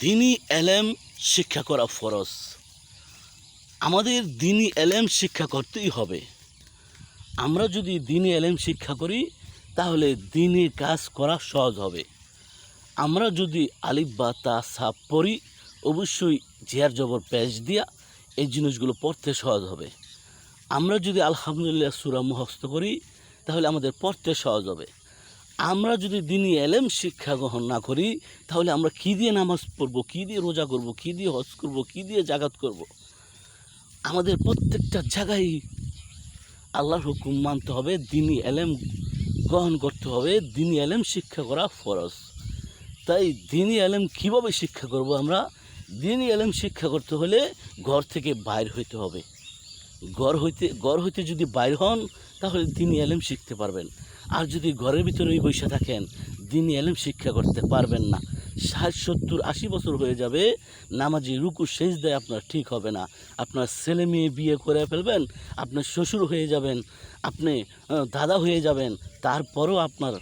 দিনই এলেম শিক্ষা করা ফরজ। আমাদের দিনই এলেম শিক্ষা করতেই হবে। আমরা যদি দিনই এলেম শিক্ষা করি, তাহলে দিনে কাজ করা সহজ হবে। আমরা যদি আলিফ বা তা সাপ পড়ি, অবশ্যই জিয়ার জবর পেশ দিয়া এই জিনিসগুলো পড়তে সহজ হবে। আমরা যদি আলহামদুলিল্লাহ সুরা মুখস্থ করি, তাহলে আমাদের পড়তে সহজ হবে। আমরা যদি দিনই এলেম শিক্ষা গ্রহণ না করি, তাহলে আমরা কী দিয়ে নামাজ পড়ব, কী দিয়ে রোজা করব, কী দিয়ে হজ করব, কী দিয়ে জাগাত করব? আমাদের প্রত্যেকটা জায়গায় আল্লাহর হুকুম মানতে হবে, দিনই এলেম গ্রহণ করতে হবে, দিনই এলেম শিক্ষা করা ফরজ। তাই দিনই এলেম কীভাবে শিক্ষা করব আমরা? দিনই এলেম শিক্ষা করতে হলে ঘর থেকে বাইর হইতে হবে। ঘর হইতে ঘর হইতে যদি বাইর হন, তাহলে দিনই এলেম শিখতে পারবেন। আর যদি ঘরের ভিতরেই বসে থাকেন দিনই এলেম শিক্ষা করতে পারবেন না। ষাট, সত্তর, আশি বছর হয়ে যাবে, নামাজি রুকু শেষ দেয় আপনার ঠিক হবে না। আপনার ছেলে মেয়ে বিয়ে করে ফেলবেন, আপনার শ্বশুর হয়ে যাবেন, আপনি দাদা হয়ে যাবেন, তারপরও আপনার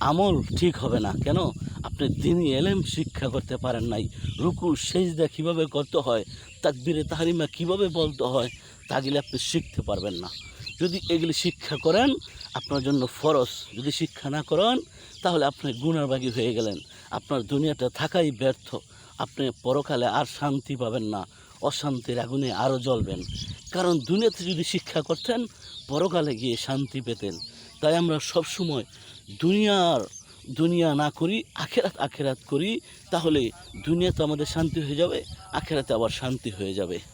আমল ঠিক হবে না। কেন? আপনি দিনই এলেম শিক্ষা করতে পারেন নাই। রুকু সেজদা কীভাবে করতে হয়, তাকবিরে তাহারিমা কীভাবে বলতে হয়, তা গেলে আপনি শিখতে পারবেন না। যদি এগুলি শিক্ষা করেন, আপনার জন্য ফরজ। যদি শিক্ষা না করেন, তাহলে আপনি গুণারবাগী হয়ে গেলেন। আপনার দুনিয়াটা থাকাই ব্যর্থ। আপনি পরকালে আর শান্তি পাবেন না। অশান্তির আগুনে আরও জ্বলবেন। কারণ দুনিয়াতে যদি শিক্ষা করতেন, পরকালে গিয়ে শান্তি পেতেন। তাই আমরা সবসময় দুনিয়ার, দুনিয়া না করি, আখেরাত আখেরাত করি, তাহলে দুনিয়াতে আমাদের শান্তি হয়ে যাবে, আখেরাতে আবার শান্তি হয়ে যাবে।